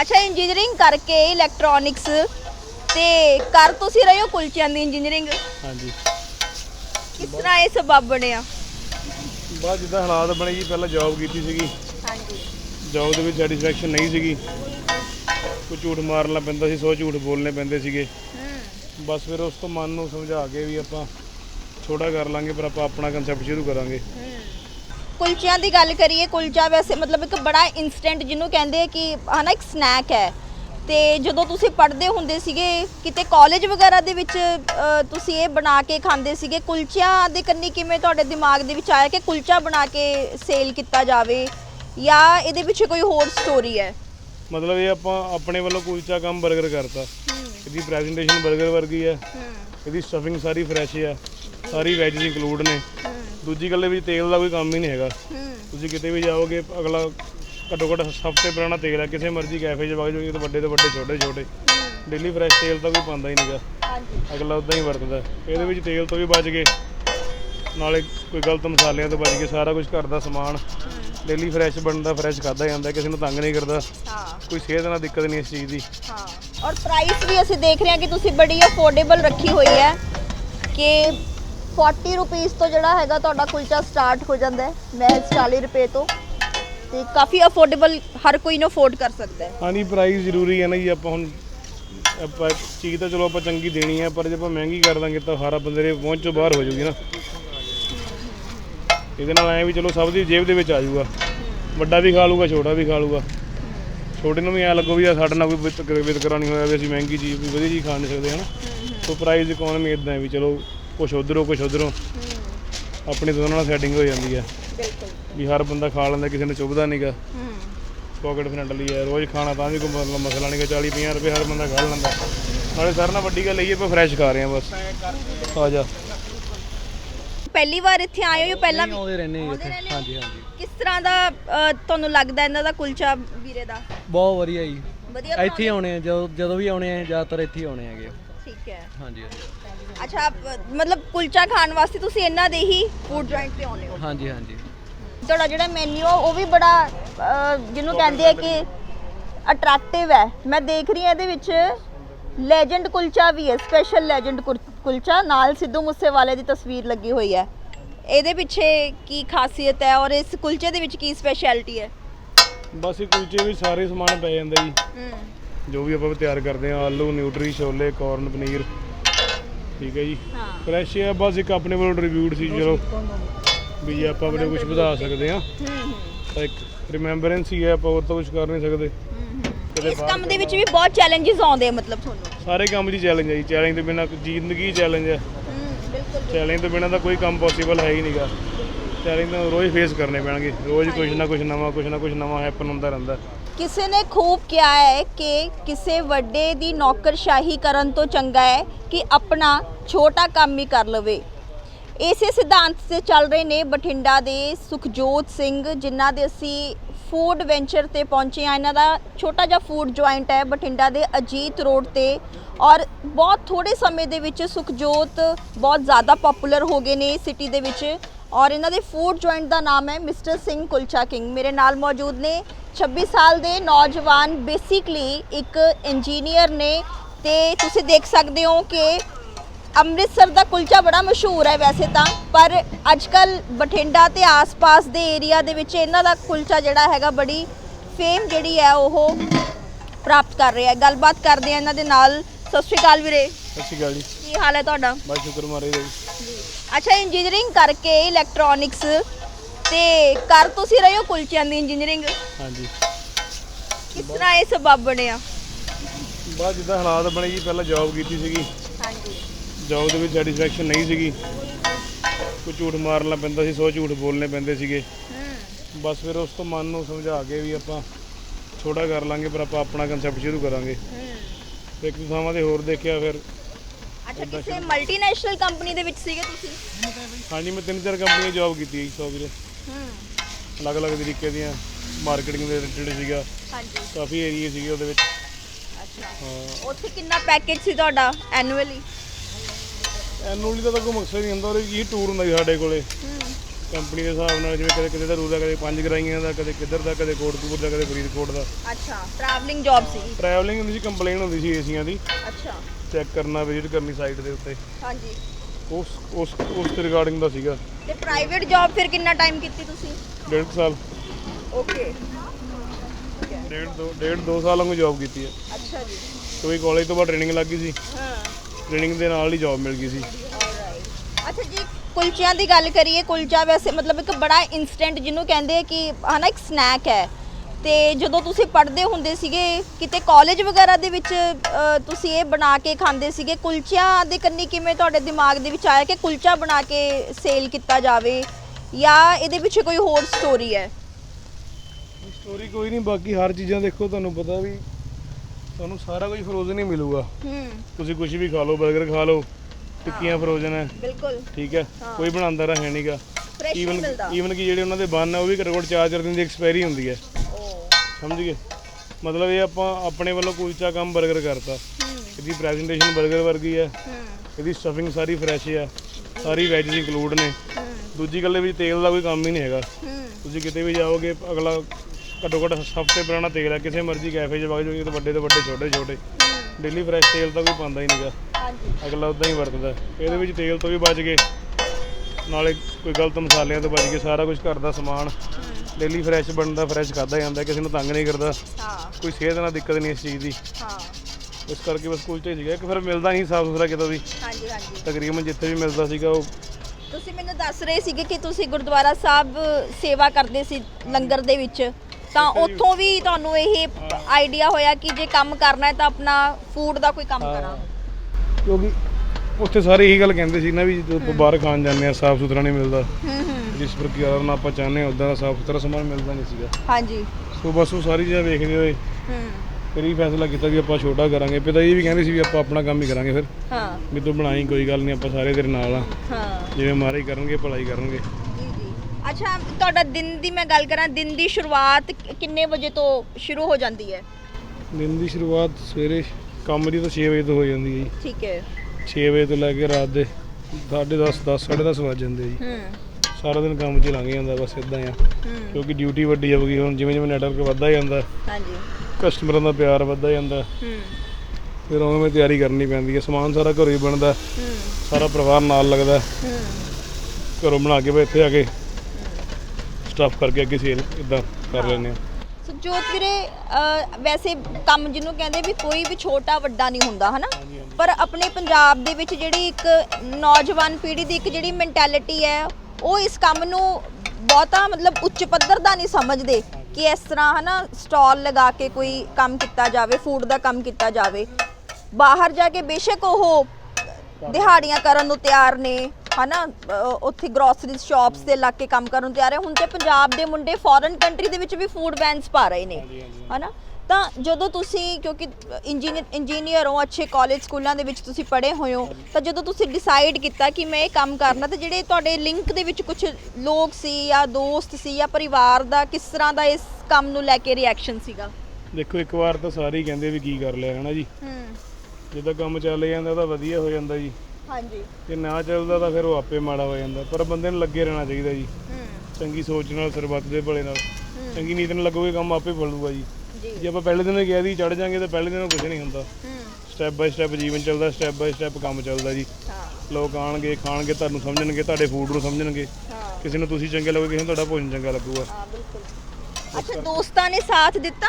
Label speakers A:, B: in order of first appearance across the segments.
A: ਅੱਛਾ ਇੰਜੀਨੀਅਰਿੰਗ ਕਰਕੇ ਇਲੈਕਟ੍ਰੋਨਿਕਸ ਤੇ ਕਰ ਤੁਸੀਂ ਰਹੇ ਹੋ ਕੁਲਚਿਆਂ ਦੀ ਇੰਜੀਨੀਅਰਿੰਗ
B: ਹਾਂਜੀ।
A: ਕਿਸ ਤਰ੍ਹਾਂ ਇਹ ਸਬਬ ਬਣਿਆ?
B: ਬਾਅਦ ਜਿੱਦਾਂ ਹਾਲਾਤ ਬਣੇ ਜੀ ਪਹਿਲਾਂ ਜੌਬ ਕੀਤੀ ਸੀਗੀ।
A: ਹਾਂਜੀ।
B: ਜੌਬ ਦੇ ਵਿੱਚ ਸੈਟੀਸਫੈਕਸ਼ਨ ਨਹੀਂ ਸੀਗੀ। ਕੋਈ ਝੂਠ ਮਾਰਨਾ ਪੈਂਦਾ ਸੀ ਸੌ ਝੂਠ ਬੋਲਨੇ ਪੈਂਦੇ ਸੀਗੇ।
A: ਹੂੰ।
B: ਬਸ ਫਿਰ ਉਸ ਤੋਂ ਮਨ ਨੂੰ ਸਮਝਾ ਕੇ ਵੀ ਆਪਾਂ ਛੋਟਾ ਕਰ ਲਾਂਗੇ ਪਰ ਆਪਾਂ ਆਪਣਾ ਕਨਸੈਪਟ ਸ਼ੁਰੂ ਕਰਾਂਗੇ।
A: ਕੁਲਚਿਆਂ ਦੀ ਗੱਲ ਕਰੀਏ ਕੁਲਚਾ ਵੈਸੇ ਮਤਲਬ ਇੱਕ ਬੜਾ ਇਨਸਟੈਂਟ ਜਿਹਨੂੰ ਕਹਿੰਦੇ ਆ ਕਿ ਹਨਾ ਇੱਕ ਸਨੈਕ ਹੈ। ਤੇ ਜਦੋਂ ਤੁਸੀਂ ਪੜ੍ਹਦੇ ਹੁੰਦੇ ਸੀਗੇ ਕਿਤੇ ਕਾਲਜ ਵਗੈਰਾ ਦੇ ਵਿੱਚ ਅ, ਤੁਸੀਂ ਇਹ ਬਣਾ ਕੇ ਖਾਂਦੇ ਸੀਗੇ ਕੁਲਚਿਆਂ ਦੇ ਕੰਨੀ ਕਿਵੇਂ ਤੁਹਾਡੇ ਦਿਮਾਗ ਦੇ ਵਿੱਚ ਆਇਆ ਕਿ ਕੁਲਚਾ ਬਣਾ ਕੇ ਸੇਲ ਕੀਤਾ ਜਾਵੇ ਜਾਂ ਇਹਦੇ ਪਿੱਛੇ ਕੋਈ ਹੋਰ ਸਟੋਰੀ ਹੈ?
B: ਮਤਲਬ ਇਹ ਆਪਾਂ ਆਪਣੇ ਵੱਲੋਂ ਕੁਲਚਾ ਕੰਮ 버ਗਰ ਕਰਤਾ ਇਹਦੀ ਪ੍ਰੈਜੈਂਟੇਸ਼ਨ 버ਗਰ ਵਰਗੀ ਹੈ। ਇਹਦੀ ਸਟਫਿੰਗ ਸਾਰੀ ਫਰੈਸ਼ ਹੈ ਸਾਰੀ ਵੈਜਸ ਇੰਕਲੂਡ ਨੇ। ਦੂਜੀ ਗੱਲ ਇਹ ਵਿੱਚ ਤੇਲ ਦਾ ਕੋਈ ਕੰਮ ਹੀ ਨਹੀਂ ਹੈਗਾ। ਤੁਸੀਂ ਕਿਤੇ ਵੀ ਜਾਓਗੇ ਅਗਲਾ ਘੱਟੋ ਘੱਟ ਹਫ਼ਤੇ ਪੁਰਾਣਾ ਤੇਲ ਹੈ ਕਿਸੇ ਮਰਜ਼ੀ ਕੈਫੇ 'ਚ ਵਗ ਜਾਓਗੇ ਤਾਂ ਵੱਡੇ ਤੋਂ ਵੱਡੇ ਛੋਟੇ ਛੋਟੇ। ਡੇਲੀ ਫਰੈਸ਼ ਤੇਲ ਤਾਂ ਕੋਈ ਪਾਉਂਦਾ ਹੀ ਨਹੀਂਗਾ। ਅਗਲਾ ਉਦਾਂ ਹੀ ਵਰਤਦਾ। ਇਹਦੇ ਵਿੱਚ ਤੇਲ ਤੋਂ ਵੀ ਬਚ ਗਏ। ਨਾਲੇ ਕੋਈ ਗਲਤ ਮਸਾਲਿਆਂ ਤੋਂ ਬਚ ਗਏ। ਸਾਰਾ ਕੁਝ ਘਰ ਦਾ ਸਮਾਨ। ਡੇਲੀ ਫਰੈਸ਼ ਬਣਦਾ ਫਰੈਸ਼ ਖਾਦਾ ਜਾਂਦਾ ਕਿਸੇ ਨੂੰ ਤੰਗ ਨਹੀਂ ਕਰਦਾ।
A: ਹਾਂ।
B: ਕੋਈ ਸਿਹਤ ਨਾਲ ਦਿੱਕਤ ਨਹੀਂ ਇਸ ਚੀਜ਼ ਦੀ।
A: ਹਾਂ। ਔਰ ਪ੍ਰਾਈਸ ਵੀ ਅਸੀਂ ਦੇਖ ਰਹੇ ਹਾਂ ਕਿ ਤੁਸੀਂ ਬੜੀ ਅਫੋਰਡੇਬਲ ਰੱਖੀ ਹੋਈ ਹੈ ਕਿ 40 ਰੁਪਏ ਤੋਂ ਜਿਹੜਾ ਹੈਗਾ ਤੁਹਾਡਾ ਕੁਲਚਾ ਸਟਾਰਟ ਹੋ ਜਾਂਦਾ ਹੈ। ਮਹਿਜ਼ 40 ਰੁਪਏ ਤੋਂ। ਤੇ ਕਾਫੀ ਅਫੋਰਡੇਬਲ ਹਰ ਕੋਈ ਨੂੰ ਅਫੋਰਡ ਕਰ ਸਕਦਾ ਹੈ।
B: ਹਾਂਜੀ ਪ੍ਰਾਈਸ ਜ਼ਰੂਰੀ ਹੈ ਨਾ ਜੀ ਆਪਾਂ ਹੁਣ ਆਪਾਂ ਚੀਜ਼ ਤਾਂ ਚਲੋ ਆਪਾਂ ਚੰਗੀ ਦੇਣੀ ਹੈ ਪਰ ਜੇ ਆਪਾਂ ਮਹਿੰਗੀ ਕਰ ਦਾਂਗੇ ਤਾਂ ਸਾਰਾ ਬੰਦੇ ਦੇ ਪਹੁੰਚ ਤੋਂ ਬਾਹਰ ਹੋ ਜਾਊਗੀ ਨਾ। ਇਹਦੇ ਨਾਲ ਐ ਵੀ ਚਲੋ ਸਭ ਦੀ ਜੇਬ ਦੇ ਵਿੱਚ ਆ ਜਾਊਗਾ। ਵੱਡਾ ਵੀ ਖਾ ਲੂਗਾ ਛੋਟਾ ਵੀ ਖਾ ਲੂਗਾ ਛੋਟੇ ਨੂੰ ਵੀ ਐ ਲੱਗੋ ਵੀ ਆ ਸਾਡੇ ਨਾਲ ਕੋਈ ਵਿਤਕ- ਵਿਤਕਰਾ ਨਹੀਂ ਹੋਇਆ ਵੀ ਅਸੀਂ ਮਹਿੰਗੀ ਚੀਜ਼ ਵੀ ਵਧੀਆ ਚੀਜ਼ ਖਾ ਨਹੀਂ ਸਕਦੇ ਹਨਾ। ਸੋ ਪ੍ਰਾਈਸ ਇਕਨੋਮੀ ਇਦਾਂ ਹੈ ਵੀ ਚਲੋ ਕੁਛ ਉਧਰੋਂ ਕੁਛ ਉਧਰੋਂ। ਆਪਣੀ ਦੋਨਾਂ ਨਾਲ ਸੈਟਿੰਗ ਹੋ ਜਾਂਦੀ ਹੈ
A: ਬਿਲਕੁਲ।
B: ਵੀ ਹਰ ਬੰਦਾ ਖਾ ਲੈਂਦਾ ਕਿਸੇ ਨੂੰ ਚੁੱਭਦਾ ਨਹੀਂਗਾ ਪਾਕਟ ਫਰੈਂਡਲੀ ਹੈ ਰੋਜ਼ ਖਾਣਾ ਤਾਂ ਵੀ ਕੋਈ ਮਤਲਬ ਮਸਲਾ ਨਹੀਂਗਾ 40 50 ਰੁਪਏ ਹਰ ਬੰਦਾ ਖਾ ਲੈਂਦਾ। ਨਾਲੇ ਸਾਰਿਆਂ ਨਾਲ ਵੱਡੀ ਗੱਲ ਇਹ ਹੈ ਆਪਾਂ ਫਰੈਸ਼ ਖਾ ਰਹੇ ਹਾਂ ਬਸ। ਆ ਜਾ।
A: ਪਹਿਲੀ ਵਾਰ ਇੱਥੇ ਆਏ ਹੋ ਪਹਿਲਾਂ ਵੀ
C: ਆਉਂਦੇ ਰਹਿੰਦੇ
A: ਆਉਂਦੇ
C: ਇੱਥੇ।
A: ਹੋ?
C: ਹਾਂਜੀ ਹਾਂਜੀ।
A: ਕਿਸ ਤਰ੍ਹਾਂ ਦਾ ਅ, ਤੁਹਾਨੂੰ ਲੱਗਦਾ ਇਹਨਾਂ ਦਾ ਕੁਲਚਾ ਵੀਰੇ ਦਾ?
C: ਬਹੁਤ ਵਧੀਆ ਜੀ।
A: ਵਧੀਆ
C: ਇੱਥੇ ਹੀ ਆਉਣੇ ਆ ਜਦੋਂ ਜਦੋਂ ਵੀ ਆਉਣੇ ਆ ਜ਼ਿਆਦਾਤਰ ਇੱਥੇ ਹੀ ਆਉਣੇ ਹੈਗੇ
A: ਠੀਕ ਹੈ।
C: ਹਾਂਜੀ ਹਾਂਜੀ।
A: ਅੱਛਾ ਮਤਲਬ ਕੁਲਚਾ ਖਾਣ ਵਾਸਤੇ ਤੁਸੀਂ ਇਹਨਾਂ ਦੇ ਹੀ ਫੂਡ ਜੁਆਇੰਟ ਤੇ ਆਉਂਦੇ ਹੋ?
C: ਹਾਂਜੀ ਹਾਂਜੀ।
A: ਤੁਹਾਡਾ ਜਿਹੜਾ ਮੈਨੂ ਉਹ ਵੀ ਬੜਾ ਅਹ, ਜਿਹਨੂੰ ਕਹਿੰਦੇ ਆ ਕਿ ਅਟਰੈਕਟਿਵ ਹੈ। ਮੈਂ ਦੇਖ ਰਹੀ ਹਾਂ ਇਹਦੇ ਵਿੱਚ ਲੈਜੈਂਡ ਕੁਲਚਾ ਵੀ ਹੈ ਸਪੈਸ਼ਲ ਲੈਜੈਂਡ ਕੁਲਚਾ। ਨਾਲ ਸਿੱਧੂ ਮੂਸੇਵਾਲੇ ਦੀ ਤਸਵੀਰ ਲੱਗੀ ਹੋਈ ਹੈ। ਇਹਦੇ ਪਿੱਛੇ ਕੀ ਖਾਸੀਅਤ ਹੈ ਔਰ ਇਸ ਕੁਲਚੇ ਦੇ ਵਿੱਚ ਕੀ ਸਪੈਸ਼ਲਿਟੀ ਹੈ?
B: ਬਸ ਇਹ ਕੁਲਚੇ ਵਿੱਚ ਸਾਰੇ ਸਮਾਨ ਪੈ ਜਾਂਦਾ ਜੀ। ਜੋ ਵੀ ਆਪਾਂ ਤਿਆਰ ਕਰਦੇ ਹਾਂ ਆਲੂ ਨਿਊਟਰੀ ਛੋਲੇ ਕਾਰਨ ਪਨੀਰ। ਠੀਕ ਹੈ ਜੀ?
A: ਹਾਂ।
B: ਫਰੈਸ਼ ਹੈ ਬਸ ਇੱਕ ਆਪਣੇ ਵੱਲੋਂ ਰਿਵਿਊਡ ਸੀ ਚਲੋ। ਵੀ ਜੇ ਆਪਾਂ ਆਪਣੇ ਕੁਝ ਵਧਾ ਸਕਦੇ ਹਾਂ। ਤਾਂ ਇੱਕ ਰਿਮੈਂਬਰੈਂਸ ਹੀ ਹੈ ਆਪਾਂ ਹੋਰ ਤਾਂ ਕੁਝ ਕਰ ਨਹੀਂ ਸਕਦੇ। ਕਦੇ
A: ਇਸ ਕੰਮ ਦੇ ਵਿੱਚ ਵੀ ਬਹੁਤ ਚੈਲੰਜਸ ਆਉਂਦੇ ਆ ਮਤਲਬ ਤੁਹਾਨੂੰ।
B: ਸਾਰੇ ਕੰਮ 'ਚ ਚੈਲੰਜ ਹੈ ਜੀ। ਚੈਲੰਜ ਤੋਂ ਬਿਨਾਂ ਜ਼ਿੰਦਗੀ ਚੈਲੰਜ ਹੈ।
A: ਬਿਲਕੁਲ
B: ਚੈਲੰਜ ਤੋਂ ਬਿਨਾਂ ਤਾਂ ਕੋਈ ਕੰਮ ਪੋਸੀਬਲ ਹੈ ਹੀ ਨਹੀਂਗਾ ਚੈਲੰਜ ਤਾਂ ਰੋਜ਼ ਫੇਸ ਕਰਨੇ ਪੈਣਗੇ। ਰੋਜ਼ ਕੁਝ ਨਾ ਕੁਝ ਨਵਾਂ ਕੁਝ ਨਾ ਕੁਝ ਨਵਾਂ ਹੈਪਨ ਹੁੰਦਾ ਰਹਿੰਦਾ।
A: ਕਿਸੇ ਨੇ ਖੂਬ ਕਿਹਾ ਹੈ ਕਿ ਕਿਸੇ ਵੱਡੇ ਦੀ ਨੌਕਰਸ਼ਾਹੀ ਕਰਨ ਤੋਂ ਚੰਗਾ ਹੈ ਕਿ ਆਪਣਾ ਛੋਟਾ ਕੰਮ ਹੀ ਕਰ ਲਵੇ। ਇਸੇ ਸਿਧਾਂਤ ਤੇ ਚੱਲ ਰਹੇ ਨੇ ਬਠਿੰਡਾ ਦੇ ਸੁਖਜੋਤ ਸਿੰਘ ਜਿਨ੍ਹਾਂ ਦੇ ਅਸੀਂ ਫੂਡ ਵੈਂਚਰ ਤੇ ਪਹੁੰਚੇ ਆ ਇਹਨਾਂ ਦਾ ਛੋਟਾ ਜਿਹਾ ਫੂਡ ਜੁਆਇੰਟ ਹੈ ਬਠਿੰਡਾ ਦੇ ਅਜੀਤ ਰੋਡ ਤੇ। ਔਰ ਬਹੁਤ ਥੋੜੇ ਸਮੇਂ ਦੇ ਵਿੱਚ ਸੁਖਜੋਤ ਬਹੁਤ ਜ਼ਿਆਦਾ ਪਪੂਲਰ ਹੋ ਗਏ ਨੇ ਸਿਟੀ ਦੇ ਵਿੱਚ। ਔਰ ਇਹਨਾਂ ਦੇ ਫੂਡ ਜੁਆਇੰਟ ਦਾ ਨਾਮ ਹੈ ਮਿਸਟਰ ਸਿੰਘ ਕੁਲਚਾ ਕਿੰਗ। ਮੇਰੇ ਨਾਲ ਮੌਜੂਦ ਨੇ 26 ਸਾਲ ਦੇ ਨੌਜਵਾਨ ਬੇਸਿਕਲੀ ਇੱਕ ਇੰਜੀਨੀਅਰ ਨੇ ਤੇ ਤੁਸੀਂ ਦੇਖ ਸਕਦੇ ਹੋ ਕਿ ਅੰਮ੍ਰਿਤਸਰ ਦਾ ਕੁਲਚਾ ਬੜਾ ਮਸ਼ਹੂਰ ਹੈ ਵੈਸੇ ਤਾਂ, ਪਰ ਅੱਜ ਅੱਜਕੱਲ ਬਠਿੰਡਾ ਤੇ ਆਸ-ਪਾਸ ਦੇ ਏਰੀਆ ਦੇ ਵਿੱਚ ਇਹਨਾਂ ਦਾ ਕੁਲਚਾ ਜਿਹੜਾ ਹੈਗਾ ਬੜੀ ਫੇਮ ਜਿਹੜੀ ਹੈ ਉਹ ਪ੍ਰਾਪਤ ਕਰ ਰਿਹਾ ਹੈ। ਗੱਲਬਾਤ ਕਰਦੇ ਆ ਇਹਨਾਂ ਦੇ ਨਾਲ। ਸਤਿ ਸ਼੍ਰੀ ਅਕਾਲ ਵੀਰੇ।
B: ਸ਼੍ਰੀ ਅਕਾਲ ਜੀ।
A: ਕੀ ਹਾਲ ਹੈ ਤੁਹਾਡਾ?
B: ਬਸ ਸ਼ੁਕਰ ਮਾਰੇ ਦਾ ਜੀ।
A: ਅੱਛਾ ਇੰਜੀਨੀਅਰਿੰਗ ਕਰਕੇ ਇਲੈਕਟ੍ਰੋਨਿਕਸ ਤੇ ਕਰ ਤੁਸੀਂ ਰਹੇ ਹੋ ਕੁਲਚਿਆਂ ਦੀ ਇੰਜੀਨੀਅਰਿੰਗ
B: ਹਾਂਜੀ।
A: ਕਿਸ ਤਰ੍ਹਾਂ ਇਹ ਸਬਬ ਬਣਿਆ?
B: ਬਾਅਦ ਜਿੱਦਾਂ ਹਾਲਾਤ ਬਣੇ ਜੀ ਪਹਿਲਾਂ ਜੌਬ ਕੀਤੀ ਸੀਗੀ।
A: ਹਾਂਜੀ।
B: ਜੌਬ ਦੇ ਵਿੱਚ ਸੈਟੀਸਫੈਕਸ਼ਨ ਨਹੀਂ ਸੀਗੀ। ਕੋਈ ਝੂਠ ਮਾਰਨਾ ਪੈਂਦਾ ਸੀ ਸੌ ਝੂਠ ਬੋਲਨੇ ਪੈਂਦੇ ਸੀਗੇ। ਬਸ ਫਿਰ ਉਸ ਤੋਂ ਮਨ ਨੂੰ ਸਮਝਾ ਕੇ ਵੀ ਆਪਾਂ ਛੋਟਾ ਕਰ ਲਾਂਗੇ ਪਰ ਆਪਾਂ ਆਪਣਾ ਕਨਸੈਪਟ ਸ਼ੁਰੂ ਕਰਾਂਗੇ। ਇੱਕ ਦੋ ਥਾਵਾਂ ਤੇ ਹੋਰ ਦੇਖਿਆ ਫਿਰ
A: ਅੱਛਾ ਕਿਸੇ ਮਲਟੀਨੈਸ਼ਨਲ ਕੰਪਨੀ ਦੇ ਵਿੱਚ ਸੀਗੇ ਤੁਸੀਂ?
B: ਹਾਂਜੀ ਮੈਂ ਤਿੰਨ ਚਾਰ ਕੰਪਨੀਆਂ ਜੌਬ ਕੀਤੀ ਹੈ ਸੌ ਵੀਰੇ। ਅਲੱਗ-ਅਲੱਗ ਤਰੀਕੇ ਦੀਆਂ ਮਾਰਕੀਟਿੰਗ ਦੇ ਰਿਲੇਟਡ ਸੀਗਾ।
A: ਹਾਂਜੀ।
B: ਕਾਫੀ ਏਰੀਆ ਸੀਗੇ ਉਹਦੇ ਵਿੱਚ।
A: ਅੱਛਾ।
B: ਹਾਂ।
A: ਉੱਥੇ ਕਿੰਨਾ ਪੈਕੇਜ ਸੀ ਤੁਹਾਡਾ ਐਨੂਅਲੀ
B: ਐਨੂਅਲੀ ਦਾ ਤਾਂ ਕੋਈ ਮਕਸਦ ਨਹੀਂ ਹੁੰਦਾ ਉਹ ਕੀ ਟੂਰ ਹੁੰਦਾ ਸੀ ਸਾਡੇ ਕੋਲੇ। ਕੰਪਨੀ ਦੇ ਹਿਸਾਬ ਨਾਲ ਜਿਵੇਂ ਕਦੇ ਕਿਤੇ ਦਾ ਹੈ ਕਦੇ ਪੰਜ ਗਰਾਈਆਂ ਦਾ ਕਦੇ ਕਿੱਧਰ ਦਾ ਕਦੇ ਕੋਟਕਪੂਰ ਦਾ ਕਦੇ ਫਰੀਦਕੋਟ ਦਾ।
A: ਅੱਛਾ ਟਰੈਵਲਿੰਗ ਜੌਬ ਸੀ।
B: ਟਰੈਵਲਿੰਗ ਹੁੰਦੀ ਸੀ ਕੰਪਲੇਨ ਹੁੰਦੀ ਸੀ ਏਸੀਆਂ ਦੀ।
A: ਅੱਛਾ।
B: ਚੈੱਕ ਕਰਨਾ ਵਿਜ਼ਿਟ ਕਰਨੀ ਸਾਈਟ ਦੇ ਉੱਤੇ?
A: ਹਾਂਜੀ।
B: ਉਸ ਉਸ ਉਸ ਰਿਗਾਰਡਿੰਗ ਦਾ ਸੀਗਾ।
A: ਤੇ ਪ੍ਰਾਈਵੇਟ ਜੌਬ ਫਿਰ ਕਿੰਨਾ ਟਾਈਮ ਕੀਤੀ ਤੁਸੀਂ?
B: ਡੇਢ ਕੁ ਸਾਲ।
A: ਓਕੇ
B: ਡੇਢ ਦੋ ਡੇਢ ਦੋ ਸਾਲ ਵਾਂਗੂ ਜੌਬ ਕੀਤੀ ਹੈ।
A: ਅੱਛਾ ਜੀ।
B: ਕਿਉਂਕਿ ਕਾਲਜ ਤੋਂ ਬਾਅਦ ਟ੍ਰੇਨਿੰਗ ਲੱਗ ਗਈ ਸੀ।
A: ਹਾਂ।
B: ਟ੍ਰੇਨਿੰਗ ਦੇ ਨਾਲ ਹੀ ਜੌਬ ਮਿਲ ਗਈ ਸੀ।
A: ਆਲਰਾਈਟ ਅੱਛਾ ਜੀ ਕੁਲਚਿਆਂ ਦੀ ਗੱਲ ਕਰੀਏ ਕੁਲਚਾ ਵੈਸੇ ਮਤਲਬ ਇੱਕ ਬੜਾ ਇਨਸਟੈਂਟ ਜਿਹਨੂੰ ਕਹਿੰਦੇ ਆ ਕਿ ਹਨਾ ਇੱਕ ਸਨੈਕ ਹੈ। ਤੇ ਜਦੋਂ ਤੁਸੀਂ ਪੜ੍ਹਦੇ ਹੁੰਦੇ ਸੀਗੇ ਕਿਤੇ ਕਾਲਜ ਵਗੈਰਾ ਦੇ ਵਿੱਚ ਤੁਸੀਂ ਇਹ ਬਣਾ ਕੇ ਖਾਂਦੇ ਸੀਗੇ ਕੁਲਚਿਆਂ ਦੇ ਕੰਨੀ ਕਿਵੇਂ ਤੁਹਾਡੇ ਦਿਮਾਗ ਦੇ ਵਿੱਚ ਆਇਆ ਕਿ ਕੁਲਚਾ ਬਣਾ ਕੇ ਸੇਲ ਕੀਤਾ ਜਾਵੇ ਜਾਂ ਇਹਦੇ ਪਿੱਛੇ ਕੋਈ ਹੋਰ ਸਟੋਰੀ ਹੈ?
B: ਸਟੋਰੀ ਕੋਈ ਨਹੀਂ ਬਾਕੀ ਹਰ ਚੀਜ਼ਾਂ ਦੇਖੋ ਤੁਹਾਨੂੰ ਪਤਾ ਵੀ ਤੁਹਾਨੂੰ ਸਾਰਾ ਕੁਝ ਫਰੋਜ਼ਨ ਹੀ ਮਿਲੂਗਾ।
A: ਹੂੰ।
B: ਤੁਸੀਂ ਕੁਝ ਵੀ ਖਾ ਲਓ 버ਗਰ ਖਾ ਲਓ ਟਿੱਕੀਆਂ ਫਰੋਜ਼ਨ ਹੈ।
A: ਬਿਲਕੁਲ।
B: ਠੀਕ ਹੈ? ਕੋਈ ਬਣਾਉਂਦਾ ਤਾਂ ਹੈ ਨਹੀਂਗਾ ਈਵਨ ਈਵਨ ਕਿ ਜਿਹੜੇ ਉਹਨਾਂ ਦੇ ਬੰਨ ਆ ਉਹ ਵੀ ਘੱਟੋ ਘੱਟ ਚਾਰ ਚਾਰ ਦਿਨ ਦੀ ਐਕਸਪਾਇਰੀ ਹੁੰਦੀ ਹੈ। ਸਮਝ ਗਏ? ਮਤਲਬ ਇਹ ਆਪਾਂ ਆਪਣੇ ਵੱਲੋਂ ਕੁਲਚਾ ਕੰਮ 버ਗਰ ਕਰਤਾ। ਇਹਦੀ ਪ੍ਰੈਜੈਂਟੇਸ਼ਨ 버ਗਰ ਵਰਗੀ ਹੈ ਇਹਦੀ ਸਟਫਿੰਗ ਸਾਰੀ ਫਰੈਸ਼ ਹੈ ਸਾਰੀ ਵੈਜੀਸ ਇਨਕਲੂਡ ਨੇ। ਦੂਜੀ ਗੱਲ ਇਹ ਵੀ ਤੇਲ ਦਾ ਕੋਈ ਕੰਮ ਹੀ ਨਹੀਂ ਹੈਗਾ। ਤੁਸੀਂ ਕਿਤੇ ਵੀ ਜਾਓਗੇ, ਅਗਲਾ ਘੱਟੋ ਘੱਟ ਹਫ਼ਤੇ ਪੁਰਾਣਾ ਤੇਲ ਹੈ ਕਿਸੇ ਮਰਜ਼ੀ ਕੈਫੇ 'ਚ ਵਗ ਜਾਓਗੇ ਤਾਂ ਵੱਡੇ ਤੋਂ ਵੱਡੇ, ਛੋਟੇ ਛੋਟੇ। ਡੇਲੀ ਫਰੈਸ਼ ਤੇਲ ਤਾਂ ਕੋਈ ਪਾਉਂਦਾ ਹੀ ਨਹੀਂਗਾ
A: ਹਾਂਜੀ
B: ਅਗਲਾ ਉਦਾਂ ਹੀ ਵਰਤਦਾ। ਇਹਦੇ ਵਿੱਚ ਤੇਲ ਤੋਂ ਵੀ ਬਚ ਗਏ। ਨਾਲੇ ਕੋਈ ਗਲਤ ਮਸਾਲਿਆਂ ਤੋਂ ਬਚ ਗਏ। ਸਾਰਾ ਕੁਝ ਘਰ ਦਾ ਸਮਾਨ। ਡੇਲੀ ਫਰੈਸ਼ ਬਣਦਾ ਫਰੈਸ਼ ਖਾਦਾ ਜਾਂਦਾ ਕਿਸੇ ਨੂੰ ਤੰਗ ਨਹੀਂ ਕਰਦਾ।
A: ਹਾਂ।
B: ਕੋਈ ਸਿਹਤ ਨਾਲ ਦਿੱਕਤ ਨਹੀਂ ਇਸ ਚੀਜ਼ ਦੀ।
A: ਹਾਂ।
B: ਇਸ ਕਰਕੇ ਬਸ ਕੁਲਚਾ ਹੀ ਸੀਗਾ ਕਿ ਫਿਰ ਮਿਲਦਾ ਨਹੀਂ ਸਾਫ਼ ਸੁਥਰਾ ਕਿਤੋਂ ਵੀ।
A: ਹਾਂਜੀ ਹਾਂਜੀ।
B: ਤਕਰੀਬਨ ਜਿੱਥੇ ਵੀ ਮਿਲਦਾ ਸੀਗਾ ਉਹ।
A: ਤੁਸੀਂ ਮੈਨੂੰ ਦੱਸ ਰਹੇ ਸੀਗੇ ਕਿ ਤੁਸੀਂ ਗੁਰਦੁਆਰਾ ਸਾਹਿਬ ਸੇਵਾ ਕਰਦੇ ਸੀ ਲੰਗਰ ਦੇ ਵਿੱਚ। ਤਾਂ ਉੱਥੋਂ ਵੀ ਤੁਹਾਨੂੰ ਇਹ ਆਈਡੀਆ ਹੋਇਆ ਕਿ ਜੇ ਕੰਮ ਕਰਨਾ ਹੈ ਤਾਂ ਆਪਣਾ ਫੂਡ ਦਾ ਕੋਈ ਕੰਮ ਕਰਾਂ।
B: ਕਿਉਂਕਿ ਉੱਥੇ ਸਾਰੇ ਇਹੀ ਗੱਲ ਕਹਿੰਦੇ ਸੀ ਨਾ ਵੀ ਜਦੋਂ ਬਾਹਰ ਖਾਣ ਜਾਂਦੇ ਆ ਸਾਫ਼ ਸੁਥਰਾ ਨਹੀਂ ਮਿਲਦਾ।
A: ਹੂੰ ਹੂੰ।
B: ਜਿਸ ਪ੍ਰਕਾਰ ਨਾਲ ਆਪਾਂ ਚਾਹੁੰਦੇ ਹਾਂ ਉਦਾਂ ਦਾ ਸਾਫ਼ ਸੁਥਰਾ ਸਮਾਨ ਮਿਲਦਾ ਨਹੀਂ ਸੀਗਾ।
A: ਹਾਂਜੀ।
B: ਸੋ ਬਸ ਉਹ ਸਾਰੀ ਚੀਜ਼ਾਂ ਵੇਖਦੇ ਹੋਏ
A: ਹੂੰ।
B: ਫਿਰ ਇਹ ਫੈਸਲਾ ਕੀਤਾ ਵੀ ਆਪਾਂ ਛੋਟਾ ਕਰਾਂਗੇ। ਪਿਤਾ ਜੀ ਵੀ ਕਹਿੰਦੇ ਸੀ ਵੀ ਆਪਾਂ ਆਪਣਾ ਕੰਮ ਹੀ ਕਰਾਂਗੇ ਫਿਰ।
A: ਹਾਂ।
B: ਵੀ ਤੂੰ ਬਣਾਈ ਕੋਈ ਗੱਲ ਨਹੀਂ ਆਪਾਂ ਸਾਰੇ ਤੇਰੇ ਨਾਲ ਆ।
A: ਹਾਂ।
B: ਜਿਵੇਂ ਮਾਰੇ ਕਰਨਗੇ ਭਲਾਈ ਕਰਨਗੇ।
A: ਜੀ ਜੀ। ਅੱਛਾ ਤੁਹਾਡਾ ਦਿਨ ਦੀ ਮੈਂ ਗੱਲ ਕਰਾਂ ਦਿਨ ਦੀ ਸ਼ੁਰੂਆਤ ਕਿੰਨੇ ਵਜੇ ਤੋਂ ਸ਼ੁਰੂ ਹੋ ਜਾਂਦੀ ਹੈ?
B: ਦਿਨ ਦੀ ਸ਼ੁਰੂਆਤ ਸਵੇਰੇ ਕੰਮ ਦੀ ਤਾਂ 6 ਵਜੇ ਤੋਂ ਹੋ ਜਾਂਦੀ ਹੈ ਜੀ।
A: ਠੀਕ ਹੈ।
B: 6 ਵਜੇ ਤੋਂ ਲੈ ਕੇ ਰਾਤ ਦੇ 10:30 10 10:30 ਵੱਜ ਜਾਂਦੇ ਜੀ।
A: ਹੂੰ।
B: ਸਾਰਾ ਦਿਨ ਕੰਮ 'ਚ ਹੀ ਲੰਘ ਜਾਂਦਾ ਬਸ ਇਦਾਂ ਆ।
A: ਹੂੰ।
B: ਕਿਉਂਕਿ ਡਿਊਟੀ ਵੱਡੀ ਜਾਊਗੀ ਹੁਣ ਜਿਵੇਂ ਜਿਵੇਂ ਨੈਟਵਰਕ ਵੱਧਦਾ ਜਾਂਦਾ
A: ਹਾਂਜੀ।
B: ਕਸਟਮਰਾਂ ਦਾ ਪਿਆਰ ਵੱਧਦਾ ਜਾਂਦਾ।
A: ਹੂੰ।
B: ਫਿਰ ਉਵੇਂ ਤਿਆਰੀ ਕਰਨੀ ਪੈਂਦੀ ਹੈ ਸਮਾਨ ਸਾਰਾ ਘਰੋਂ ਹੀ ਬਣਦਾ
A: ਹੂੰ।
B: ਸਾਰਾ ਪਰਿਵਾਰ ਨਾਲ ਲੱਗਦਾ।
A: ਹੂੰ।
B: ਘਰੋਂ ਬਣਾ ਕੇ ਫਿਰ ਇੱਥੇ ਆ ਕੇ ਸਟਾਫ ਕਰਕੇ ਅੱਗੇ ਸੇਲ ਇਦਾਂ ਕਰ ਲੈਂਦੇ ਆ।
A: ਸੋ ਜੋਤ ਵੀਰੇ ਅਹ, ਵੈਸੇ ਕੰਮ ਜਿਹਨੂੰ ਕਹਿੰਦੇ ਵੀ ਕੋਈ ਵੀ ਛੋਟਾ ਵੱਡਾ ਨਹੀਂ ਹੁੰਦਾ ਹਨਾ? ਪਰ ਆਪਣੇ ਪੰਜਾਬ ਦੇ ਵਿੱਚ ਜਿਹੜੀ ਇੱਕ ਨੌਜਵਾਨ ਪੀੜ੍ਹੀ ਦੀ ਇੱਕ ਜਿਹੜੀ ਮੈਂਟੈਲਿਟੀ ਹੈ ਉਹ ਇਸ ਕੰਮ ਨੂੰ ਬਹੁਤਾ ਮਤਲਬ ਉੱਚ ਪੱਧਰ ਦਾ ਨਹੀਂ ਸਮਝਦੇ ਕਿ ਇਸ ਤਰ੍ਹਾਂ ਹਨਾ ਸਟਾਲ ਲਗਾ ਕੇ ਕੋਈ ਕੰਮ ਕੀਤਾ ਜਾਵੇ ਫੂਡ ਦਾ ਕੰਮ ਕੀਤਾ ਜਾਵੇ। ਬਾਹਰ ਜਾ ਕੇ ਬੇਸ਼ੱਕ ਉਹ ਦਿਹਾੜੀਆਂ ਕਰਨ ਨੂੰ ਤਿਆਰ ਨੇ ਹਨਾ ਉੱਥੇ ਗਰੋਸਰੀ ਸ਼ਾਪਸ ਤੇ ਲੱਗ ਕੇ ਕੰਮ ਕਰਨ ਨੂੰ ਤਿਆਰ ਹੈ। ਹੁਣ ਤੇ ਪੰਜਾਬ ਦੇ ਮੁੰਡੇ ਫੋਰਨ ਕੰਟਰੀ ਦੇ ਵਿੱਚ ਵੀ ਫੂਡ ਵੈਨਸ ਪਾ ਰਹੇ ਨੇ ਹਨਾ। ਤਾਂ ਜਦੋਂ ਤੁਸੀਂ ਕਿਉਂਕਿ ਇੰਜੀਨੀਅਰ ਇੰਜੀਨੀਅਰ ਹੋ ਅੱਛੇ ਕਾਲਜ ਸਕੂਲਾਂ ਦੇ ਵਿੱਚ ਤੁਸੀਂ ਪੜ੍ਹੇ ਹੋਏ ਹੋ ਤਾਂ ਜਦੋਂ ਤੁਸੀਂ ਡਿਸਾਈਡ ਕੀਤਾ ਕਿ ਮੈਂ ਇਹ ਕੰਮ ਕਰਨਾ ਤਾਂ ਜਿਹੜੇ ਤੁਹਾਡੇ ਲਿੰਕ ਦੇ ਵਿੱਚ ਕੁਝ ਲੋਕ ਸੀ ਜਾਂ ਦੋਸਤ ਸੀ ਜਾਂ ਪਰਿਵਾਰ ਦਾ ਕਿਸ ਤਰ੍ਹਾਂ ਦਾ ਇਸ ਕੰਮ ਨੂੰ ਲੈ ਕੇ ਰਿਐਕਸ਼ਨ ਸੀਗਾ?
B: ਦੇਖੋ ਇੱਕ ਵਾਰ ਤਾਂ ਸਾਰੇ ਹੀ ਕਹਿੰਦੇ ਵੀ ਕੀ ਕਰ ਲਿਆ ਹਨਾ ਜੀ?
A: ਹੂੰ।
B: ਜਿੱਦਾਂ ਕੰਮ ਚੱਲ ਜਾਂਦਾ ਤਾਂ ਵਧੀਆ ਹੋ ਜਾਂਦਾ ਜੀ।
A: ਹਾਂਜੀ।
B: ਜੇ ਨਾ ਚੱਲਦਾ ਤਾਂ ਫਿਰ ਉਹ ਆਪੇ ਮਾੜਾ ਹੋ ਜਾਂਦਾ ਪਰ ਬੰਦੇ ਨੂੰ ਲੱਗੇ ਰਹਿਣਾ ਚਾਹੀਦਾ ਜੀ।
A: ਹੂੰ।
B: ਚੰਗੀ ਸੋਚ ਨਾਲ ਸਰਬੱਤ ਦੇ ਭਲੇ ਨਾਲ। ਚੰਗੀ ਨੀਤ ਨਾਲ ਲੱਗੋਗੇ ਕੰਮ ਆਪੇ ਫਲੂਗਾ ਜੀ।
A: ਜੀ।
B: ਜੇ ਆਪਾਂ ਪਹਿਲੇ ਦਿਨ ਕਿਹਾ ਦੀ ਚੜ ਜਾਾਂਗੇ ਤਾਂ ਪਹਿਲੇ ਦਿਨ ਕੁਝ ਨਹੀਂ ਹੁੰਦਾ।
A: ਹੂੰ।
B: ਸਟੈਪ ਬਾਈ ਸਟੈਪ ਜੀਵਨ ਚੱਲਦਾ ਸਟੈਪ ਬਾਈ ਸਟੈਪ ਕੰਮ ਚੱਲਦਾ ਜੀ।
A: ਹਾਂ।
B: ਲੋਕ ਆਣਗੇ ਖਾਣਗੇ ਤੁਹਾਨੂੰ ਸਮਝਣਗੇ ਤੁਹਾਡੇ ਫੂਡ ਨੂੰ ਸਮਝਣਗੇ।
A: ਹਾਂ।
B: ਕਿਸੇ ਨੂੰ ਤੁਸੀਂ ਚੰਗੇ ਲੱਗੋਗੇ ਕਿਸੇ ਨੂੰ ਤੁਹਾਡਾ ਭੋਜਨ ਚੰਗਾ ਲੱਗੂਗਾ।
A: ਹਾਂ ਬਿਲਕੁਲ। ਅੱਛਾ ਦੋਸਤਾਂ ਨੇ ਸਾਥ ਦਿੱਤਾ?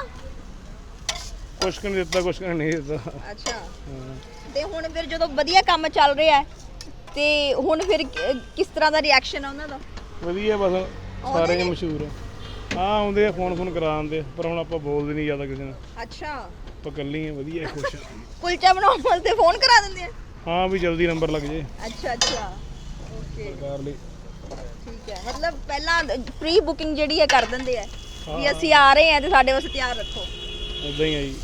B: ਕੁਛ ਨਹੀਂ ਦਿੱਤਾ ਕੁਛ ਨਹੀਂ ਦਿੱਤਾ।
A: ਅੱਛਾ। ਤੇ ਹੁਣ ਫਿਰ ਜਦੋਂ ਵਧੀਆ ਕੰਮ ਚੱਲ ਰਿਹਾ ਹੈ ਤੇ ਹੁਣ ਫਿਰ ਕਿਸ ਤਰ੍ਹਾਂ ਦਾ ਰਿਐਕਸ਼ਨ ਆ ਉਹਨਾਂ ਦਾ?
B: ਵਧੀਆ ਬਸ ਸਾਰੇ ਮਸ਼ਹੂਰ ਆ। ਹਾਂ ਆਉਂਦੇ ਆ ਫੋਨ ਫੋਨ ਕਰਾ ਆ, ਪਰ ਹੁਣ ਆਪਾਂ ਬੋਲਦੇ ਨਹੀਂ ਜ਼ਿਆਦਾ ਕਿਸੇ ਨਾਲ।
A: ਅੱਛਾ।
B: ਆਪਾਂ ਇਕੱਲੀ ਆ ਵਧੀਆ ਖੁਸ਼ ਆ।
A: ਕੁਲਚਾ ਬਣਾਉਣ ਵਾਸਤੇ ਫੋਨ ਕਰਾ ਦਿੰਦੇ ਆ?
B: ਹਾਂ ਵੀ ਜਲਦੀ ਨੰਬਰ ਲੱਗ ਜੇ।
A: ਅੱਛਾ ਅੱਛਾ। ਓਕੇ
B: ਕਰ ਲਈ।
A: ਠੀਕ ਹੈ। ਮਤਲਬ ਪਹਿਲਾਂ ਪ੍ਰੀ ਬੁਕਿੰਗ ਜਿਹੜੀ ਹੈ ਕਰ ਦਿੰਦੇ ਆ। ਵੀ ਅਸੀਂ ਆ ਰਹੇ ਹਾਂ ਤੇ ਸਾਡੇ ਵਾਸਤੇ ਤਿਆਰ ਰੱਖੋ।
B: ਇਦਾਂ ਹੀ ਆ ਜੀ।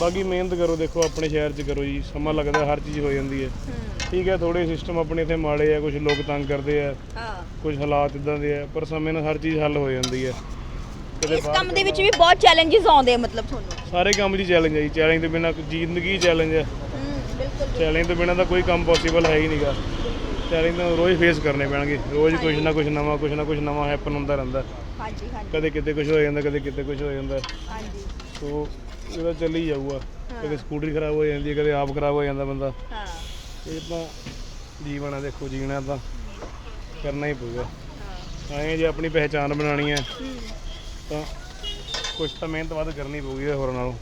B: ਬਾਕੀ ਮਿਹਨਤ ਕਰੋ ਦੇਖੋ ਆਪਣੇ ਸ਼ਹਿਰ 'ਚ ਕਰੋ ਜੀ ਸਮਾਂ ਲੱਗਦਾ ਹਰ ਚੀਜ਼ ਹੋ ਜਾਂਦੀ ਹੈ।
A: ਹੂੰ।
B: ਠੀਕ ਹੈ ਥੋੜੇ ਸਿਸਟਮ ਆਪਣੇ ਇੱਥੇ ਮਾੜੇ ਆ ਕੁਝ ਲੋਕ ਤੰਗ ਕਰਦੇ ਆ
A: ਹਾਂ।
B: ਕੁਝ ਹਾਲਾਤ ਇਦਾਂ ਦੇ ਆ ਪਰ ਸਮੇਂ ਨਾਲ ਹਰ ਚੀਜ਼ ਹੱਲ ਹੋ ਜਾਂਦੀ ਹੈ।
A: ਇਸ ਕੰਮ ਦੇ ਵਿੱਚ ਵੀ ਬਹੁਤ ਚੈਲੰਜਸ ਆਉਂਦੇ ਆ ਮਤਲਬ ਤੁਹਾਨੂੰ।
B: ਸਾਰੇ ਕੰਮ 'ਚ ਚੈਲੰਜ ਹੈ ਜੀ ਚੈਲੰਜ ਤੋਂ ਬਿਨਾਂ ਜ਼ਿੰਦਗੀ ਚੈਲੰਜ ਹੈ
A: ਹੂੰ ਬਿਲਕੁਲ
B: ਚੈਲੰਜ ਤੋਂ ਬਿਨਾਂ ਤਾਂ ਕੋਈ ਕੰਮ ਪੋਸੀਬਲ ਹੈ ਹੀ ਨਹੀਂਗਾ ਚੈਲੰਜ ਤਾਂ ਰੋਜ਼ ਫੇਸ ਕਰਨੇ ਪੈਣਗੇ ਰੋਜ਼ ਕੁਝ ਨਾ ਕੁਝ ਨਵਾਂ ਕੁਝ ਨਾ ਕੁਝ ਨਵਾਂ ਹੈਪਨ ਹੁੰਦਾ ਰਹਿੰਦਾ।
A: ਹਾਂਜੀ ਹਾਂਜੀ।
B: ਕਦੇ ਕਿਤੇ ਕੁਝ ਹੋ ਜਾਂਦਾ ਕਦੇ ਕਿਤੇ ਕੁਝ ਹੋ ਜਾਂਦਾ।
A: ਹਾਂਜੀ।
B: ਸੋ ਇਹਦਾ ਚੱਲ ਜਾਊਗਾ। ਕਦੇ ਸਕੂਟਰੀ ਖਰਾਬ ਹੋ ਜਾਂਦੀ ਹੈ ਕਦੇ ਆਪ ਖਰਾਬ ਹੋ ਜਾਂਦਾ ਬੰਦਾ।
A: ਹਾਂ।
B: ਇਹ ਤਾਂ ਜੀਵਨ ਹੈ ਦੇਖੋ ਜੀਣਾ ਤਾਂ ਕਰਨਾ ਹੀ ਪਊਗਾ।
A: ਹਾਂ
B: ਐਂ ਜੇ ਆਪਣੀ ਪਹਿਚਾਣ ਬਣਾਉਣੀ ਹੈ
A: ਹੂੰ
B: ਤਾਂ ਕੁਝ ਤਾਂ ਮਿਹਨਤ ਵੱਧ ਕਰਨੀ ਪਊਗੀ ਹੋਰਾਂ ਨਾਲੋਂ।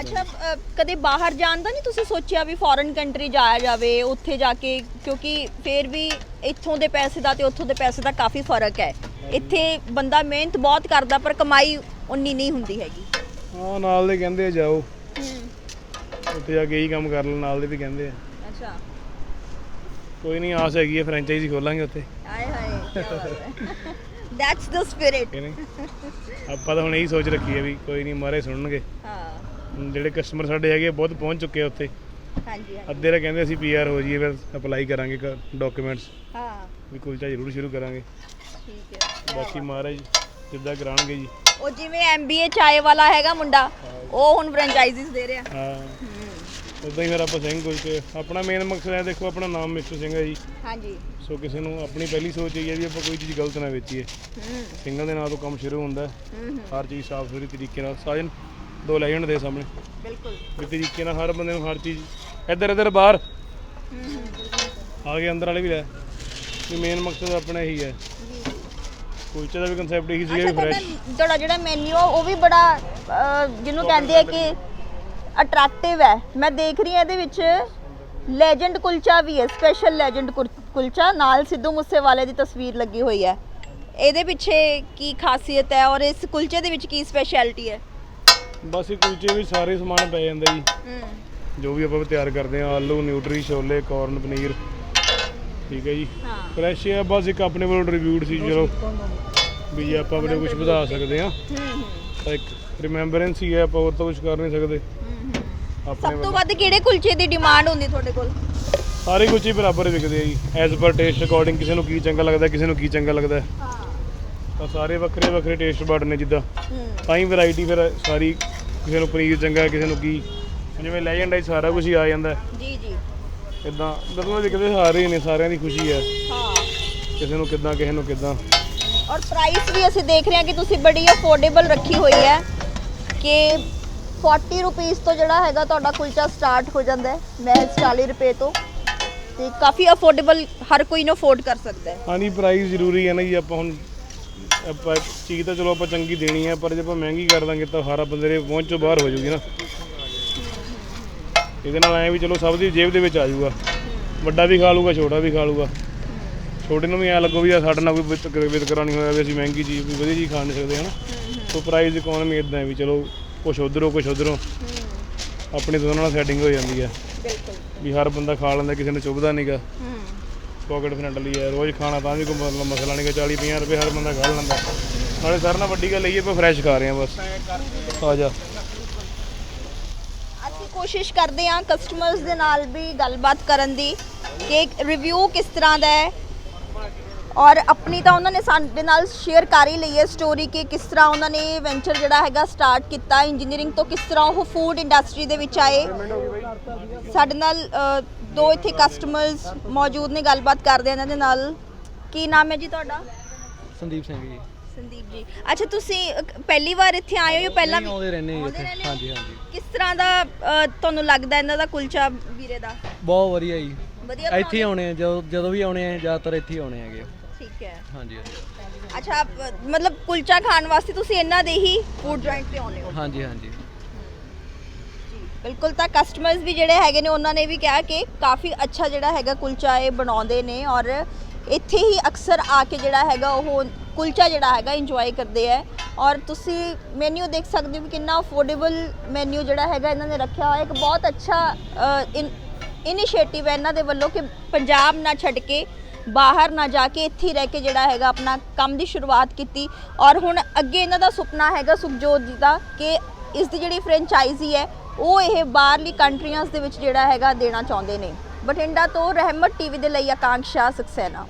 A: ਅੱਛਾ ਅ, ਕਦੇ ਬਾਹਰ ਜਾਣ ਦਾ ਨਹੀਂ ਤੁਸੀਂ ਸੋਚਿਆ ਵੀ ਫੋਰਨ ਕੰਟਰੀ ਜਾਇਆ ਜਾਵੇ ਉੱਥੇ ਜਾ ਕੇ? ਕਿਉਂਕਿ ਫੇਰ ਵੀ ਇੱਥੋਂ ਦੇ ਪੈਸੇ ਦਾ ਤੇ ਉੱਥੋਂ ਦੇ ਪੈਸੇ ਦਾ ਕਾਫੀ ਫ਼ਰਕ ਹੈ। ਇੱਥੇ ਬੰਦਾ ਮਿਹਨਤ ਬਹੁਤ ਕਰਦਾ ਪਰ ਕਮਾਈ ਉਨੀ ਨਹੀਂ ਹੁੰਦੀ ਹੈਗੀ।
B: ਹਾਂ ਨਾਲ ਦੇ ਕਹਿੰਦੇ ਆ ਜਾਓ।
A: ਹੂੰ।
B: ਉੱਥੇ ਜਾ ਕੇ ਇਹੀ ਕੰਮ ਕਰ ਲਓ ਨਾਲ ਦੇ ਵੀ ਕਹਿੰਦੇ ਆ।
A: ਅੱਛਾ।
B: ਕੋਈ ਨਹੀਂ ਆਸ ਹੈਗੀ ਹੈ ਫਰੈਂਚਾਈਜ਼ੀ ਖੋਲਾਂਗੇ ਉੱਥੇ।
A: ਆਏ ਹਾਏ ਦੈਟਸ ਦ ਸਪਿਰਿਟ
B: ਕਿ ਨਹੀਂ? ਆਪਾਂ ਤਾਂ ਹੁਣ ਇਹੀ ਸੋਚ ਰੱਖੀ ਹੈ ਵੀ ਕੋਈ ਨਹੀਂ ਮਾਰੇ ਸੁਣਨਗੇ।
A: ਹਾਂ।
B: ਜਿਹੜੇ ਕਸਟਮਰ ਸਾਡੇ ਹੈਗੇ ਆ, ਬਹੁਤ ਪਹੁੰਚ ਚੁੱਕੇ ਆ ਉੱਥੇ।
A: ਹਾਂਜੀ ਹਾਂਜੀ।
B: ਅੱਧੇ ਤਾਂ ਕਹਿੰਦੇ ਅਸੀਂ ਪੀਆਰ ਹੋ ਜਾਈਏ ਫਿਰ ਅਪਲਾਈ ਕਰਾਂਗੇ ਡਾਕੂਮੈਂਟਸ
A: ਹਾਂ।
B: ਵੀ ਕੁਲਚਾ ਜ਼ਰੂਰ ਸ਼ੁਰੂ ਕਰਾਂਗੇ।
A: ਠੀਕ ਹੈ।
B: ਬਾਕੀ ਮਹਾਰਾਜ ਜਿੱਦਾਂ ਕਰਾਉਣਗੇ ਜੀ?
A: ਉਹ ਜਿਵੇਂ ਐਮਬੀਏ ਚਾਏ ਵਾਲਾ ਹੈਗਾ ਮੁੰਡਾ ਉਹ ਹੁਣ ਫਰੈਂਚਾਈਜ਼ਿਸ ਦੇ ਰਿਹਾ।
B: ਹਾਂ। ਉਦਾਂ ਹੀ ਫਿਰ ਆਪਾਂ ਸਿੰਘ ਕੁਲਚੇ ਆਪਣਾ ਮੇਨ ਮਕਸਦ ਹੈ ਦੇਖੋ ਆਪਣਾ ਨਾਮ ਮਿਸਟਰ ਸਿੰਘ ਹੈ ਜੀ।
A: ਹਾਂਜੀ।
B: ਸੋ ਕਿਸੇ ਨੂੰ ਆਪਣੀ ਪਹਿਲੀ ਸੋਚ ਇਹ ਹੈ ਵੀ ਆਪਾਂ ਕੋਈ ਚੀਜ਼ ਗਲਤ ਨਾ ਵੇਚੀਏ।
A: ਹੂੰ।
B: ਸਿੰਘਾਂ ਦੇ ਨਾਂ ਤੋਂ ਕੰਮ ਸ਼ੁਰੂ ਹੁੰਦਾ ਹੈ।
A: ਹੂੰ
B: ਹਰ ਚੀਜ਼ ਸਾਫ਼ ਸੁਥਰੀ ਤਰੀਕੇ ਨਾਲ ਸਾਜਨ ਦੋ ਲੈਜੈਂਡ ਦੇ ਸਾਹਮਣੇ।
A: ਬਿਲਕੁਲ।
B: ਵੀ ਤਰੀਕੇ ਨਾਲ ਹਰ ਬੰਦੇ ਨੂੰ ਹਰ ਚੀਜ਼ ਇੱਧਰ ਇੱਧਰ ਬਾਹਰ। ਆ ਗਏ ਅੰਦਰ ਵਾਲੇ ਵੀ ਲੈ। ਵੀ ਮੇਨ ਮਕਸਦ ਆਪਣਾ ਇਹੀ ਹੈ। ਕੁਲਚੇ ਦਾ ਵੀ ਕਨਸੈਪਟ ਇਹੀ ਸੀਗਾ
A: ਅੱਛਾ
B: ਵੀ
A: ਤੁਹਾਡਾ
B: ਫਰੈਸ਼
A: ਤੁਹਾਡਾ ਜਿਹੜਾ ਮੈਨੂ ਉਹ ਵੀ ਬੜਾ ਅਹ, ਜਿਹਨੂੰ ਕਹਿੰਦੇ ਆ ਕਿ ਅਟਰੈਕਟਿਵ ਹੈ। ਮੈਂ ਦੇਖ ਰਹੀ ਹਾਂ ਇਹਦੇ ਵਿੱਚ ਲੈਜੈਂਡ ਕੁਲਚਾ ਵੀ ਹੈ ਸਪੈਸ਼ਲ ਲੈਜੈਂਡ ਕੁਲਚਾ ਨਾਲ ਸਿੱਧੂ ਮੂਸੇਵਾਲੇ ਦੀ ਤਸਵੀਰ ਲੱਗੀ ਹੋਈ ਹੈ। ਇਹਦੇ ਪਿੱਛੇ ਕੀ ਖਾਸੀਅਤ ਹੈ ਔਰ ਇਸ ਕੁਲਚੇ ਦੇ ਵਿੱਚ ਕੀ ਸਪੈਸ਼ਲਿਟੀ ਹੈ?
B: ਬਸ ਇਹ ਕੁਲਚੇ ਵੀ ਸਾਰੇ ਸਮਾਨ ਪੈ ਜਾਂਦਾ ਜੀ। ਜੋ ਵੀ ਆਪਾਂ ਤਿਆਰ ਕਰਦੇ ਹਾਂ ਆਲੂ ਨਿਊਟਰੀ ਛੋਲੇ ਕੋਰਨ ਪਨੀਰ ਠੀਕ ਹੈ ਜੀ।
A: ਹਾਂ।
B: ਫਰੈਸ਼ ਹੈ ਬਸ ਇੱਕ ਆਪਣੇ ਵੱਲੋਂ ਰਿਵਿਊਡ ਸੀ ਚਲੋ। ਵੀ ਜੇ ਆਪਾਂ ਆਪਣੇ ਕੁਝ ਵਧਾ ਸਕਦੇ ਹਾਂ।
A: ਹੂੰ ਹੂੰ।
B: ਤਾਂ ਇੱਕ ਰਿਮੈਂਬਰੈਂਸ ਹੀ ਹੈ ਆਪਾਂ ਹੋਰ ਤਾਂ ਕੁਝ ਕਰ ਨਹੀਂ ਸਕਦੇ। ਆਪਣੇ
A: ਸਭ ਤੋਂ
B: ਵੱਲੋਂ।
A: ਵੱਧ ਕਿਹੜੇ ਕੁਲਚੇ ਦੀ ਡਿਮਾਂਡ ਹੁੰਦੀ ਤੁਹਾਡੇ ਕੋਲ?
B: ਸਾਰੇ ਕੁਲਚੇ ਬਰਾਬਰ ਵਿਕਦੇ ਆ ਜੀ। ਐਜ਼ ਪਰ ਟੇਸਟ ਅਕੋਰਡਿੰਗ ਕਿਸੇ ਨੂੰ ਕੀ ਚੰਗਾ ਲੱਗਦਾ ਕਿਸੇ ਨੂੰ ਕੀ ਚੰਗਾ ਲੱਗਦਾ।
A: ਹਾਂ।
B: ਤਾਂ ਸਾਰੇ ਵੱਖਰੇ ਵੱਖਰੇ ਟੇਸਟ ਬਡ ਨੇ ਜਿੱਦਾਂ।
A: ਹੂੰ।
B: ਤਾਂ ਹੀ ਵੈਰਾਈਟੀ ਫਿਰ ਸਾਰੀ ਕਿਸੇ ਨੂੰ ਪਨੀਰ ਚੰਗਾ ਕਿਸੇ ਨੂੰ ਕੀ। ਜਿਵੇਂ ਲੈਜੈਂਡ ਹੈ ਸਾਰਾ ਕੁਝ ਹੀ ਆ ਜਾਂਦਾ।
A: ਜੀ ਜੀ।
B: ਇਦਾਂ ਮਤਲਬ ਵਿਕਦੇ ਸਾਰੇ ਹੀ ਨੇ ਸਾਰਿਆਂ ਦੀ ਖੁਸ਼ੀ ਹੈ।
A: ਹਾਂ।
B: ਕਿਸੇ ਨੂੰ ਕਿੱਦਾਂ ਕਿਸੇ ਨੂੰ ਕਿੱਦਾਂ।
A: ਔਰ ਪ੍ਰਾਈਸ ਵੀ ਅਸੀਂ ਦੇਖ ਰਹੇ ਹਾਂ ਕਿ ਤੁਸੀਂ ਬੜੀ ਅਫੋਰਡੇਬਲ ਰੱਖੀ ਹੋਈ ਹੈ ਕਿ 40 ਰੁਪਏ ਤੋਂ ਜਿਹੜਾ ਹੈਗਾ ਤੁਹਾਡਾ ਕੁਲਚਾ ਸਟਾਰਟ ਹੋ ਜਾਂਦਾ ਹੈ। ਮਹਿਜ਼ 40 ਰੁਪਏ ਤੋਂ ਤੇ ਕਾਫੀ ਅਫੋਰਡੇਬਲ ਹਰ ਕੋਈ ਨੂੰ ਅਫੋਰਡ ਕਰ ਸਕਦਾ ਹੈ।
B: ਹਾਂਜੀ ਪ੍ਰਾਈਸ ਜ਼ਰੂਰੀ ਹੈ ਨਾ ਜੀ ਆਪਾਂ ਹੁਣ ਆਪਾਂ ਚੀਜ਼ ਤਾਂ ਚਲੋ ਆਪਾਂ ਚੰਗੀ ਦੇਣੀ ਹੈ ਪਰ ਜੇ ਆਪਾਂ ਮਹਿੰਗੀ ਕਰ ਦਾਂਗੇ ਤਾਂ ਸਾਰਾ ਬੰਦੇ ਦੇ ਪਹੁੰਚ ਤੋਂ ਬਾਹਰ ਹੋ ਜਾਊਗੀ ਨਾ। ਇਹਦੇ ਨਾਲ ਐ ਵੀ ਚਲੋ ਸਭ ਦੀ ਜੇਬ ਦੇ ਵਿੱਚ ਆ ਜਾਊਗਾ। ਵੱਡਾ ਵੀ ਖਾ ਲੂਗਾ ਛੋਟਾ ਵੀ ਖਾ ਲੂਗਾ ਛੋਟੇ ਨੂੰ ਵੀ ਐ ਲੱਗੋ ਵੀ ਆ ਸਾਡੇ ਨਾਲ ਕੋਈ ਵਿਤਕਰਾ ਨਹੀਂ ਹੋਇਆ ਵੀ ਅਸੀਂ ਮਹਿੰਗੀ ਚੀਜ਼ ਵੀ ਵਧੀਆ ਚੀਜ਼ ਖਾ ਨਹੀਂ ਸਕਦੇ ਹਨਾ? ਸੋ ਪ੍ਰਾਈਸ ਇਕਨੋਮੀ ਇਦਾਂ ਵੀ ਚਲੋ ਕੁਛ ਉਧਰੋਂ ਕੁਛ ਉਧਰੋਂ। ਆਪਣੀ ਦੋਨਾਂ ਨਾਲ ਸੈਟਿੰਗ ਹੋ ਜਾਂਦੀ ਹੈ
A: ਬਿਲਕੁਲ।
B: ਵੀ ਹਰ ਬੰਦਾ ਖਾ ਲੈਂਦਾ ਕਿਸੇ ਨੂੰ ਚੁੱਭਦਾ ਨਹੀਂਗਾ ਪਾਕਟ ਫਰੈਂਡਲੀ ਹੈ ਰੋਜ਼ ਖਾਣਾ ਤਾਂ ਵੀ ਕੋਈ ਮਤਲਬ ਮਸਲਾ ਨਹੀਂਗਾ 40 50 ਰੁਪਏ ਹਰ ਬੰਦਾ ਖਾ ਲੈਂਦਾ। ਨਾਲੇ ਸਾਰਿਆਂ ਨਾਲ ਵੱਡੀ ਗੱਲ ਇਹ ਹੈ ਆਪਾਂ ਫਰੈਸ਼ ਖਾ ਰਹੇ ਹਾਂ ਬਸ। ਆ ਜਾ।
A: ਕੋਸ਼ਿਸ਼ ਕਰਦੇ ਹਾਂ ਕਸਟਮਰਸ ਦੇ ਨਾਲ ਵੀ ਗੱਲਬਾਤ ਕਰਨ ਦੀ ਕਿ ਰਿਵਿਊ ਕਿਸ ਤਰ੍ਹਾਂ ਦਾ ਹੈ। ਔਰ ਆਪਣੀ ਤਾਂ ਉਹਨਾਂ ਨੇ ਸਾਡੇ ਨਾਲ ਸ਼ੇਅਰ ਕਰ ਹੀ ਲਈ ਹੈ ਸਟੋਰੀ ਕਿ ਕਿਸ ਤਰ੍ਹਾਂ ਉਹਨਾਂ ਨੇ ਵੈਂਚਰ ਜਿਹੜਾ ਹੈਗਾ ਸਟਾਰਟ ਕੀਤਾ ਇੰਜੀਨੀਅਰਿੰਗ ਤੋਂ ਕਿਸ ਤਰ੍ਹਾਂ ਉਹ ਫੂਡ ਇੰਡਸਟਰੀ ਦੇ ਵਿੱਚ ਆਏ। ਸਾਡੇ ਨਾਲ ਦੋ ਇੱਥੇ ਕਸਟਮਰਸ ਮੌਜੂਦ ਨੇ ਗੱਲਬਾਤ ਕਰਦੇ ਆ ਇਹਨਾਂ ਦੇ ਨਾਲ। ਕੀ ਨਾਮ ਹੈ ਜੀ ਤੁਹਾਡਾ?
C: ਸੰਦੀਪ ਸਿੰਘ ਜੀ।
A: ਸੰਦੀਪ ਜੀ। ਅੱਛਾ ਤੁਸੀਂ ਪਹਿਲੀ ਵਾਰ ਇੱਥੇ ਆਏ ਹੋ ਜਾਂ ਪਹਿਲਾਂ
C: ਨਹੀਂ, ਆਉਂਦੇ ਰਹਿੰਦੇ
A: ਹੋ?
C: ਹਾਂਜੀ ਹਾਂਜੀ।
A: ਤਰ੍ਹਾਂ ਦਾ ਅ, ਤੁਹਾਨੂੰ ਲੱਗਦਾ ਇਹਨਾਂ ਦਾ ਕੁਲਚਾ ਵੀਰੇ ਦਾ?
C: ਬਹੁਤ ਵਧੀਆ ਜੀ।
A: ਵਧੀਆ
C: ਇੱਥੇ ਹੀ ਆਉਣੇ ਆ ਜਦੋਂ ਜਦੋਂ ਵੀ ਆਉਣੇ ਆ ਜ਼ਿਆਦਾਤਰ ਇੱਥੇ ਹੀ ਆਉਣੇ ਹੈਗੇ
A: ਠੀਕ ਹੈ।
C: ਹਾਂਜੀ ਹਾਂਜੀ।
A: ਅੱਛਾ ਅ, ਮਤਲਬ ਕੁਲਚਾ ਖਾਣ ਵਾਸਤੇ ਤੁਸੀਂ ਇਹਨਾਂ ਦੇ ਹੀ ਫੂਡ ਜੁਆਇੰਟ ਤੇ ਆਉਂਦੇ ਹੋ?
C: ਹਾਂਜੀ ਹਾਂਜੀ।
A: ਬਿਲਕੁਲ ਤਾਂ ਕਸਟਮਰਸ ਵੀ ਜਿਹੜੇ ਹੈਗੇ ਨੇ ਉਹਨਾਂ ਨੇ ਵੀ ਕਿਹਾ ਕਿ ਕਾਫੀ ਅੱਛਾ ਜਿਹੜਾ ਹੈਗਾ ਕੁਲਚਾ ਇਹ ਬਣਾਉਂਦੇ ਨੇ ਔਰ ਇੱਥੇ ਹੀ ਅਕਸਰ ਆ ਕੇ ਜਿਹੜਾ ਹੈਗਾ ਉਹ ਕੁਲਚਾ ਜਿਹੜਾ ਹੈਗਾ ਇੰਜੋਏ ਕਰਦੇ ਆ। ਔਰ ਤੁਸੀਂ ਮੈਨੂ ਦੇਖ ਸਕਦੇ ਹੋ ਕਿ ਕਿੰਨਾ ਅਫੋਰਡੇਬਲ ਮੈਨੂ ਜਿਹੜਾ ਹੈਗਾ ਇਹਨਾਂ ਨੇ ਰੱਖਿਆ ਹੋਇਆ। ਇੱਕ ਬਹੁਤ ਅੱਛਾ ਇਨੀਸ਼ੀਏਟਿਵ ਹੈ ਇਹਨਾਂ ਦੇ ਵੱਲੋਂ ਕਿ ਪੰਜਾਬ ਨਾ ਛੱਡ ਕੇ ਬਾਹਰ ਨਾ ਜਾ ਕੇ ਇੱਥੇ ਰਹਿ ਕੇ ਜਿਹੜਾ ਹੈਗਾ ਆਪਣਾ ਕੰਮ ਦੀ ਸ਼ੁਰੂਆਤ ਕੀਤੀ। ਔਰ ਹੁਣ ਅੱਗੇ ਇਹਨਾਂ ਦਾ ਸੁਪਨਾ ਹੈਗਾ ਸੁਖਜੋਤ ਜੀ ਦਾ ਕਿ ਇਸ ਦੀ ਜਿਹੜੀ ਫਰੈਂਚਾਈਜ਼ੀ ਹੈ ਉਹ ਇਹ ਬਾਹਰਲੀ ਕੰਟਰੀਆਂ ਦੇ ਵਿੱਚ ਜਿਹੜਾ ਹੈਗਾ ਦੇਣਾ ਚਾਹੁੰਦੇ ਨੇ। ਬਠਿੰਡਾ ਤੋਂ ਰਹਿਮਤ ਟੀਵੀ ਦੇ ਲਈ ਆਕਾਂक्षा ਸਕਸੈਨਾ।